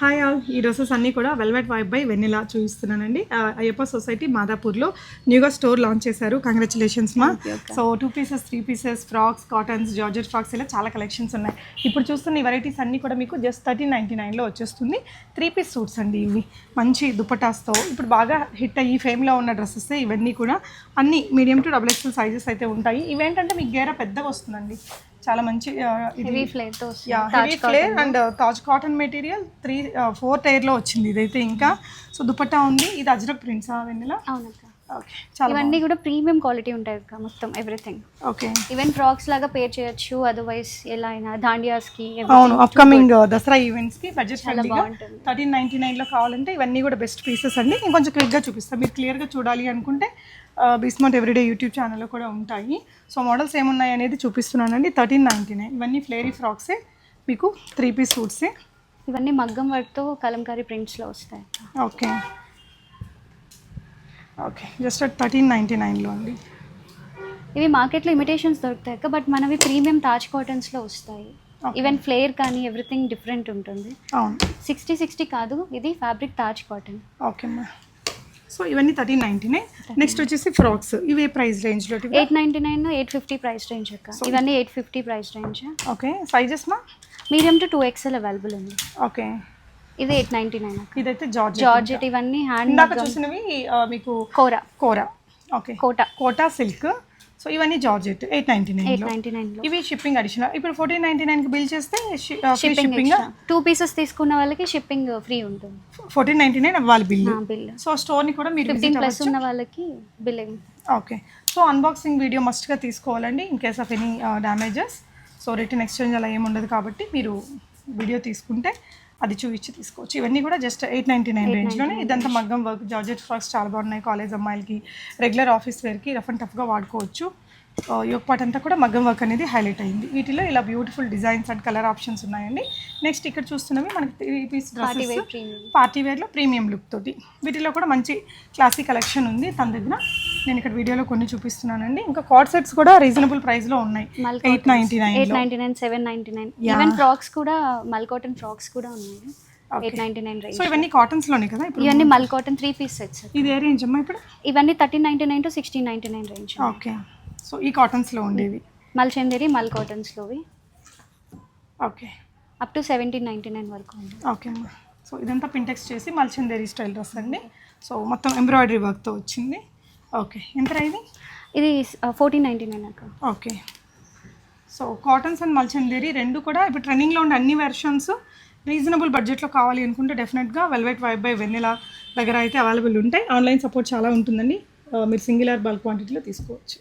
Hi all ఈ dresses అన్నీ కూడా వెల్వెట్ వైబ్ బై వెన్నెలా చూపిస్తున్నానండి. అయ్యప్ప సొసైటీ మాదాపూర్లో న్యూగా స్టోర్ లాంచ్ చేశారు. కంగ్రాచులేషన్స్ మా so two pieces three pieces frocks cottons georgette frocks ఇలా చాలా కలెక్షన్స్ ఉన్నాయి. ఇప్పుడు చూస్తున్న ఈ వెరైటీస్ అన్నీ కూడా మీకు జస్ట్ థర్టీన్ నైంటీ నైన్లో వచ్చేస్తుంది. త్రీ పీస్ సూట్స్ అండి ఇవి. మంచి దుపటాస్తో ఇప్పుడు బాగా హిట్ అయ్యి ఫేమ్లో ఉన్న డ్రెస్సెస్ ఇవన్నీ కూడా. అన్ని medium to double XL sizes అయితే ఉంటాయి. ఇవేంటంటే మీకు గేర పెద్దగా వస్తుందండి. చాలా మంచి heavy flare and Taj cotton material three four టైర్లో వచ్చింది ఇదైతే ఇంకా. సో దుపట్టా ఉంది. ఇది అజ్రక్ ప్రింట్స్ వెన్నెల? అవునక్క. ఇవన్నీ కూడా ప్రీమియం క్వాలిటీ ఉంటాయి అక్క మొత్తం ఎవ్రీథింగ్ ఓకే ఈవెన్ ఫ్రాక్స్ లాగా పేర్ చేయొచ్చు అదర్వైజ్ ఎలా అయినా దాండియాస్కి అవును అప్కమింగ్ దసరా ఈవెంట్స్కి బడ్జెట్ ఫ్రెండ్లీగా బాగుంటుంది. థర్టీన్ నైంటీ నైన్లో కావాలంటే ఇవన్నీ కూడా బెస్ట్ పీసెస్ అండి. ఇంకొంచెం క్లిక్గా చూపిస్తాను మీరు క్లియర్గా చూడాలి అనుకుంటే బిస్మౌంట్ ఎవ్రీడే యూట్యూబ్ ఛానల్లో కూడా ఉంటాయి. సో మోడల్స్ ఏమున్నాయి అనేది చూపిస్తున్నానండి. థర్టీన్ నైంటీ నైన్ ఇవన్నీ ఫ్లేరీ ఫ్రాక్సే మీకు త్రీ పీస్ సూట్సే ఇవన్నీ మగ్గం వర్క్తో కలంకారీ ప్రింట్స్లో వస్తాయి okay okay just thirteen ninety నైన్లో అండి. ఇవి మార్కెట్లో ఇమిటేషన్స్ దొరుకుతాయి అక్క బట్ మనవి ప్రీమియం తాజ్ కాటన్స్లో వస్తాయి ఈవెన్ ఫ్లేర్ కానీ ఎవ్రీథింగ్ డిఫరెంట్ ఉంటుంది. అవును. సిక్స్టీ సిక్స్టీ కాదు ఇది ఫ్యాబ్రిక్ తాజ్ కాటన్. ఓకే అమ్మా సో ఇవన్నీ థర్టీన్ నైంటీ నైన్ నెక్స్ట్ వచ్చేసి ఫ్రాక్స్. ఇవే ప్రైస్ రేంజ్లో eight ninety nine eight fifty price range అక్క. ఇవన్నీ eight fifty price range okay sizes మా medium to two XL available ఉంది. ఓకే. ఇది ఎయిట్ నైంటీ నైన్ ఇదైతే జార్జ్ జార్జెట్ ఇవన్నీ హ్యాండ్ చూసినవి మీకు kora kora okay Kota Kota silk so ఇవన్నీ జార్జెట్ ఎయిట్ నైంటీ ఎయిట్ నైన్లో నైంటీ నైన్లో ఇవి షిప్పింగ్ అడిషనల్ ఇప్పుడు ఫోర్టీన్ నైంటీ నైన్కి బిల్ చేస్తే షిప్పింగ్ టూ పీసెస్ తీసుకున్న వాళ్ళకి షిప్పింగ్ ఫ్రీ ఉంటుంది. ఫోర్టీన్ నైంటీ నైన్ అవ్వాలి బిల్ బిల్ సో స్టోర్ని కూడా మీరు ఫిఫ్టీన్ ప్లస్ ఉన్న వాళ్ళకి billing okay so unboxing video మస్ట్గా తీసుకోవాలండి in case of any damages so return exchange అలా ఏమి ఉండదు కాబట్టి మీరు వీడియో తీసుకుంటే అది చూపించి తీసుకోవచ్చు. ఇవన్నీ కూడా జస్ట్ ఎయిట్ నైంటీ నైన్ రేంజ్లోనే ఇదంతా మగ్గం వర్క్ జార్జెట్ ఫ్రాక్స్ చాలా బాగున్నాయి. కాలేజ్ అమ్మాయిలకి రెగ్యులర్ ఆఫీస్ వేర్కి రఫ్ అండ్ టఫ్గా వాడుకోవచ్చు. యోగ పార్ట్ అంతా కూడా మగ్గం వర్క్ అనేది హైలైట్ అయింది. వీటిలో ఇలా beautiful designs and colour options ఉన్నాయండి. నెక్స్ట్ ఇక్కడ చూస్తున్నవి మనకి three piece party dresses wear premium party వేర్లో premium look తోటి. వీటిలో కూడా మంచి క్లాసిక్ కలెక్షన్ ఉంది. తన దగ్గర నేను ఇక్కడ వీడియోలో కొన్ని చూపిస్తున్నానండి. ఇంకా కార్డ్ సెట్స్ కూడా రీజనబుల్ ప్రైస్లో ఉన్నాయి. Eight ninety nine eight ninety nine seven ninety nine even frocks కూడా మల్ కాటన్ ఫ్రాక్స్ కూడా ఉన్నాయి. ఎయిట్ నైంటీ నైన్ సో ఇవన్నీ కాటన్స్లోనే కదా ఇప్పుడు? ఇవన్నీ మల్ కాటన్ త్రీ పీస్ సెట్స్ ఇది ఏ రేంజ్ అమ్మా ఇప్పుడు? ఇవన్నీ thirteen ninety nine to sixteen ninety nine range okay so ఈ కాటన్స్లో ఉండేవి. మల్ చందేరి మల్ కాటన్స్లోవి okay up to seventeen ninety nine వరకు ఉంది. ఓకే అమ్మా. సో ఇదంతా పింటెక్స్ చేసి మల్చందేరి స్టైల్ డ్రెస్ అండి. సో మొత్తం ఎంబ్రాయిడరీ వర్క్తో వచ్చింది. ఓకే. ఎంత ఇది? ఇది ఫోర్టీన్ నైంటీ నైన్ అక్క. ఓకే. సో కాటన్స్ అండ్ మల్చందేరి రెండు కూడా ఇప్పుడు ట్రెండింగ్లో ఉండే అన్ని వెర్షన్స్ రీజనబుల్ బడ్జెట్లో కావాలి అనుకుంటే డెఫినెట్గా వెల్వెట్ వైబ్ బై వెన్నెలా దగ్గర అయితే అవైలబుల్ ఉంటాయి. ఆన్లైన్ సపోర్ట్ చాలా ఉంటుందండి. మీరు సింగిల్ ఆర్ బల్క్ క్వాంటిటీలో తీసుకోవచ్చు.